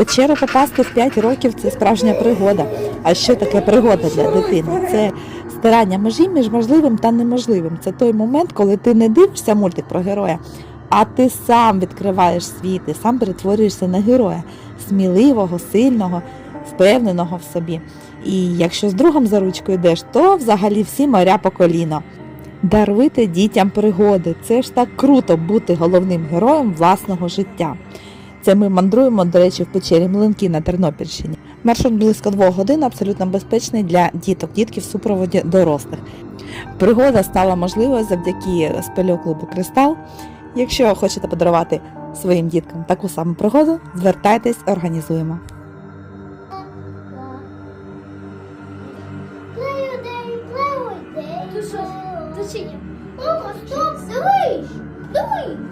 печеру попасти в 5 років це справжня пригода. А що таке пригода для дитини? Це стирання межі між можливим та неможливим. Це той момент, коли ти не дивишся мультик про героя, а ти сам відкриваєш світ, ти сам перетворюєшся на героя сміливого, сильного, впевненого в собі. І якщо з другом за ручку йдеш, то взагалі всі моря по коліно. Даруйте дітям пригоди. Це ж так круто бути головним героєм власного життя. Це ми мандруємо, до речі, в печері Млинки на Тернопільщині. Маршрут близько двох годин абсолютно безпечний для діток, дітки в супроводі дорослих. Пригода стала можливою завдяки спельоклубу Кристал. Якщо хочете подарувати своїм діткам таку саму пригоду, звертайтесь, організуємо. Дивись! Дивись!